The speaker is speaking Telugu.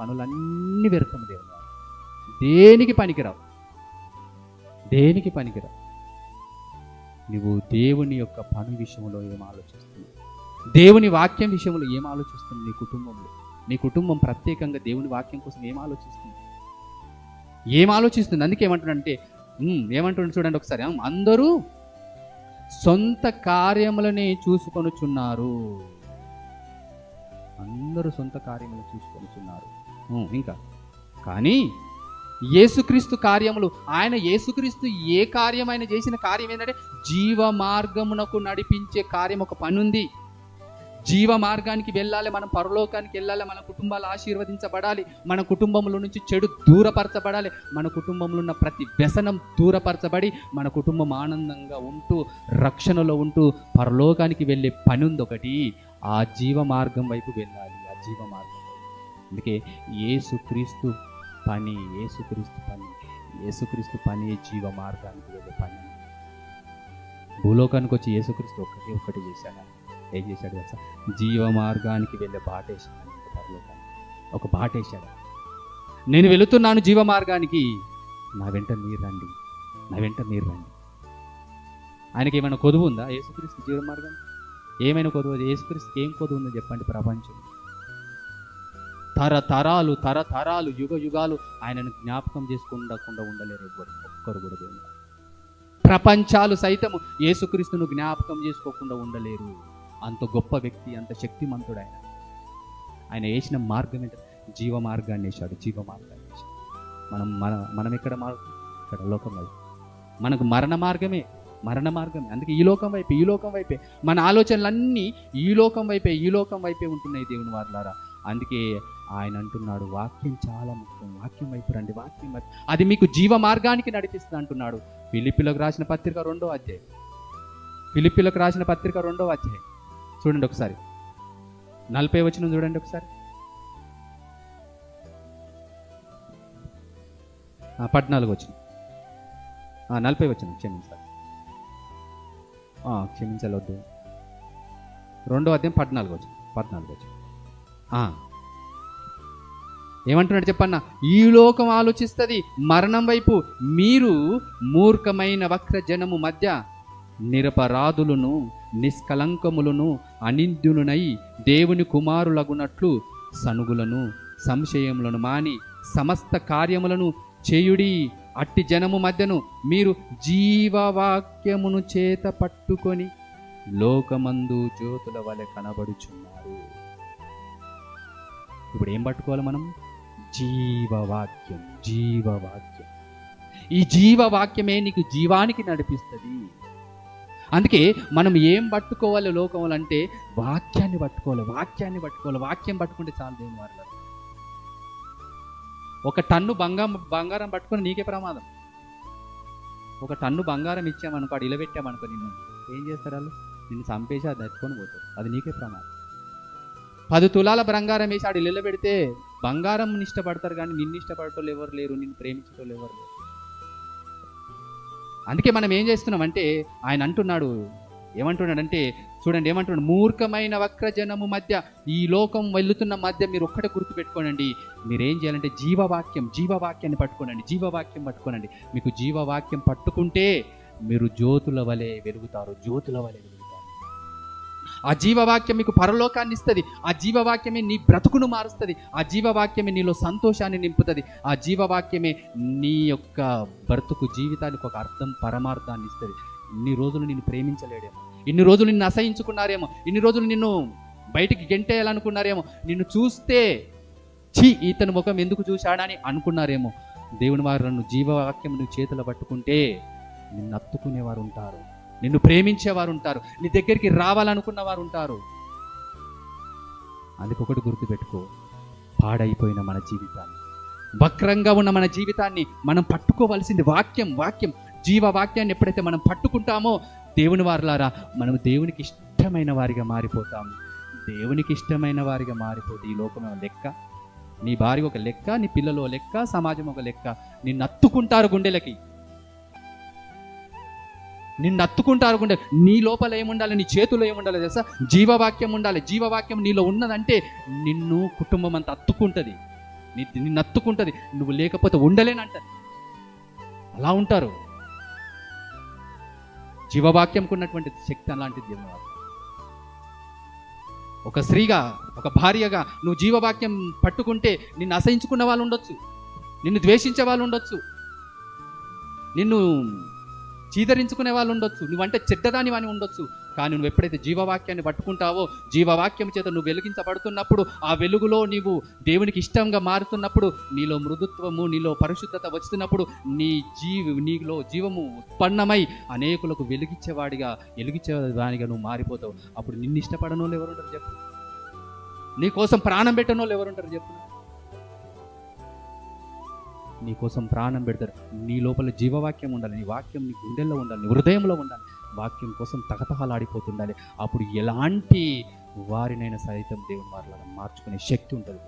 పనులన్నీ వ్యర్థము దేవుని దేనికి పనికిరావు? దేనికి పనికిరావు? నువ్వు దేవుని యొక్క పని విషయంలో ఏం ఆలోచిస్తున్నావు? దేవుని వాక్యం విషయంలో ఏం ఆలోచిస్తుంది నీ కుటుంబంలో? నీ కుటుంబం ప్రత్యేకంగా దేవుని వాక్యం కోసం ఏం ఆలోచిస్తుంది? ఏం ఆలోచిస్తుంది? అందుకే ఏమంటున్నాడంటే ఏమంటున్నాడు చూడండి ఒకసారి. అందరూ సొంత కార్యములనే చూసుకొనుచున్నారు. అందరూ సొంత కార్యములు చూసుకొనుచున్నారు. ఇంకా. కానీ యేసుక్రీస్తు కార్యములు ఆయన యేసుక్రీస్తు ఏ కార్యం ఆయన చేసిన కార్యం ఏంటంటే జీవ మార్గమునకు నడిపించే కార్యం ఒక పని ఉంది జీవ మార్గానికి వెళ్ళాలి మనం పరలోకానికి వెళ్ళాలి మన కుటుంబాలు ఆశీర్వదించబడాలి మన కుటుంబంలో నుంచి చెడు దూరపరచబడాలి మన కుటుంబంలో ఉన్న ప్రతి వ్యసనం దూరపరచబడి మన కుటుంబం ఆనందంగా ఉంటూ రక్షణలో ఉంటూ పరలోకానికి వెళ్ళే పని ఉంది ఒకటి ఆ జీవ మార్గం వైపు వెళ్ళాలి ఆ జీవ మార్గం అందుకే ఏసుక్రీస్తు పని ఏసుక్రీస్తు పని ఏసుక్రీస్తు పని జీవ మార్గానికి వెళ్ళే పని. భూలోకానికి వచ్చి ఏసుక్రీస్తు ఒక్కటి ఒక్కటి చేశాడు? ఏం చేశాడు తెలుసా? జీవ మార్గానికి వెళ్ళే బాట వేసాడు పరలోకానికి. ఒక బాట వేశాడు నేను వెళుతున్నాను జీవ మార్గానికి. నా వెంట మీరు రండి. నా వెంట మీరు రండి. ఆయనకి ఏమైనా కొదువు ఉందా? యేసుక్రీస్తు జీవ మార్గం ఏమైనా కొదువు? యేసుక్రీస్తుకి ఏం కొదువు ఉందో చెప్పండి ప్రపంచం తరతరాలు తరతరాలు యుగ యుగాలు ఆయనను జ్ఞాపకం చేసుకుండకుండా ఉండలేరు ఎవ్వరు. ఒక్కరు కూడా దేవుడు ప్రపంచాలు సైతము యేసుక్రీస్తును జ్ఞాపకం చేసుకోకుండా ఉండలేరు. అంత గొప్ప వ్యక్తి అంత శక్తిమంతుడు ఆయన. ఆయన వేసిన మార్గం ఏంటంటే జీవ మార్గాన్ని వేశాడు జీవ మార్గాన్ని వేశాడు. మనం మన మనం ఎక్కడ మార్గం ఇక్కడ లోకం వైపు. మనకు మరణ మార్గమే మరణ మార్గమే. అందుకే ఈ లోకం వైపే ఈ లోకం వైపే. మన ఆలోచనలన్నీ ఈ లోకం వైపే ఈ లోకం వైపే ఉంటున్నాయి దేవుని వారులారా. అందుకే ఆయన అంటున్నాడు వాక్యం చాలా ముఖ్యం. వాక్యం వైపు రండి వాక్యం వైపు. అది మీకు జీవ మార్గానికి నడిపిస్తుంది అంటున్నాడు. పిలిపిలకు రాసిన పత్రిక రెండో అధ్యాయం. పిలిపిలకు రాసిన పత్రిక రెండో అధ్యాయం. చూడండి ఒకసారి. నలభై వచ్చిన చూడండి ఒకసారి. పద్నాలుగు వచ్చిన నలభై వచ్చిన క్షమించాలి. క్షమించాలి వద్దు రెండో అధ్యాయం పద్నాలుగు వచ్చిన పద్నాలుగు వచ్చిన ఆ. ఏమంటున్నాడు చెప్పన్న? ఈ లోకం ఆలోచిస్తుంది మరణం వైపు మీరు మూర్ఖమైన వక్ర జనము మధ్య నిరపరాధులను నిష్కలంకములను అనింద్యునునై దేవుని కుమారులగునట్లు సనుగులను సంశయములను మాని సమస్త కార్యములను చేయుడి అట్టి జనము మధ్యను మీరు జీవవాక్యమును చేత పట్టుకొని లోకమందు జ్యోతుల వలె కనబడుచున్నారు. ఇప్పుడు ఏం పట్టుకోవాలి మనం? జీవవాక్యం జీవవాక్యం. ఈ జీవవాక్యమే నీకు జీవానికి నడిపిస్తుంది. అందుకే మనం ఏం పట్టుకోవాలి లోకంలో అంటే వాక్యాన్ని పట్టుకోవాలి వాక్యాన్ని పట్టుకోవాలి వాక్యం పట్టుకుంటే చాలు దేని వారిలో. ఒక టన్ను బంగారం బంగారం పట్టుకొని నీకే ప్రమాదం. ఒక టన్ను బంగారం ఇచ్చామనుకో అటు ఇలబెట్టామనుకో నిన్ను. ఏం చేస్తారు వాళ్ళు? నిన్ను చంపేసి అది దట్టుకొని పోతారు. అది నీకే ప్రమాదం. పది తులాల బంగారం వేసి ఆడు నిలబెడితే పెడితే బంగారం ఇష్టపడతారు కానీ నిన్ను ఇష్టపడటోళ్ళు ఎవరు లేరు నిన్ను ప్రేమించేటోళ్ళు ఎవరు లేరు. అందుకే మనం ఏం చేస్తున్నామంటే ఆయన అంటున్నాడు ఏమంటున్నాడంటే చూడండి ఏమంటున్నాడు మూర్ఖమైన వక్రజనము మధ్య ఈ లోకం వెళ్తున్న మధ్య మీరు ఒక్కటే గుర్తుపెట్టుకోనండి. మీరేం చేయాలంటే జీవవాక్యం జీవవాక్యాన్ని పట్టుకోనండి జీవవాక్యం పట్టుకోనండి. మీకు జీవవాక్యం పట్టుకుంటే మీరు జ్యోతుల వలె వెలుగుతారు జ్యోతుల వలె వెలుగుతారు. ఆ జీవవాక్యం మీకు పరలోకాన్ని ఇస్తుంది. ఆ జీవవాక్యమే నీ బ్రతుకును మారుస్తుంది. ఆ జీవవాక్యమే నీలో సంతోషాన్ని నింపుతుంది. ఆ జీవవాక్యమే నీ యొక్క బ్రతుకు జీవితానికి ఒక అర్థం పరమార్థాన్ని ఇస్తుంది. ఇన్ని రోజులు నిన్ను ప్రేమించలేడేమో. ఇన్ని రోజులు నిన్ను అసహించుకున్నారేమో. ఇన్ని రోజులు నిన్ను బయటికి గెంటేయాలనుకున్నారేమో. నిన్ను చూస్తే ఛీ ఇతని ముఖం ఎందుకు చూశాడని అనుకున్నారేమో. దేవుని వారు నన్ను జీవవాక్యం నువ్వు చేతులు పట్టుకుంటే నిన్ను అత్తుకునేవారు ఉంటారు. నిన్ను ప్రేమించేవారు ఉంటారు నీ దగ్గరికి రావాలనుకున్న వారు ఉంటారు అందుకొకటి గుర్తుపెట్టుకో. పాడైపోయిన మన జీవితాన్ని వక్రంగా ఉన్న మన జీవితాన్ని మనం పట్టుకోవలసింది వాక్యం వాక్యం. జీవ వాక్యాన్ని ఎప్పుడైతే మనం పట్టుకుంటామో దేవుని వారులారా మనం దేవునికి ఇష్టమైన వారిగా మారిపోతాము. దేవునికి ఇష్టమైన వారిగా మారిపోతే ఈ లోకం లెక్క. నీ భార్య ఒక లెక్క నీ పిల్లలు లెక్క సమాజం ఒక లెక్క. నిన్ను అత్తుకుంటారు గుండెలకి. నిన్ను అత్తుకుంటారు గుండె నీ లోపల ఏముండాలి? నీ చేతుల్లో ఏముండాలి తెలుసా? జీవవాక్యం ఉండాలి. జీవవాక్యం నీలో ఉన్నదంటే నిన్ను కుటుంబం అంతా అత్తుకుంటుంది. నీ నిన్ను అత్తుకుంటుంది. నువ్వు లేకపోతే ఉండలేనంటది అలా ఉంటారు. జీవవాక్యంకు ఉన్నటువంటి శక్తి అలాంటిది జీవవాక్యం ఒక స్త్రీగా ఒక భార్యగా నువ్వు జీవవాక్యం పట్టుకుంటే నిన్ను అసహించుకున్న వాళ్ళు ఉండొచ్చు. నిన్ను ద్వేషించే వాళ్ళు ఉండొచ్చు. నిన్ను చీదరించుకునే వాళ్ళు ఉండొచ్చు. నువ్వంటే చెడ్డదాని అని ఉండొచ్చు. కానీ నువ్వు ఎప్పుడైతే జీవవాక్యాన్ని పట్టుకుంటావో జీవవాక్యం చేత నువ్వు వెలిగించబడుతున్నప్పుడు ఆ వెలుగులో నీవు దేవునికి ఇష్టంగా మారుతున్నప్పుడు నీలో మృదుత్వము నీలో పరిశుద్ధత వస్తున్నప్పుడు నీ జీవి నీలో జీవము ఉత్పన్నమై అనేకులకు వెలిగించేవాడిగా వెలిగించేవాడిగా నువ్వు మారిపోతావు. అప్పుడు నిన్ను ఇష్టపడనోళ్ళు ఎవరుంటారు చెప్పు. నీ కోసం ప్రాణం పెట్టనోళ్ళు ఎవరుంటారు చెప్పు. నీ కోసం ప్రాణం పెడతారు. నీ లోపల జీవవాక్యం ఉండాలి. నీ వాక్యం నీ గుండెల్లో ఉండాలి. నీ హృదయంలో ఉండాలి. వాక్యం కోసం తగతహలాడిపోతుండాలి అప్పుడు ఎలాంటి వారినైనా సైతం దేవుని వారిలాగా మార్చుకునే శక్తి ఉంటుంది.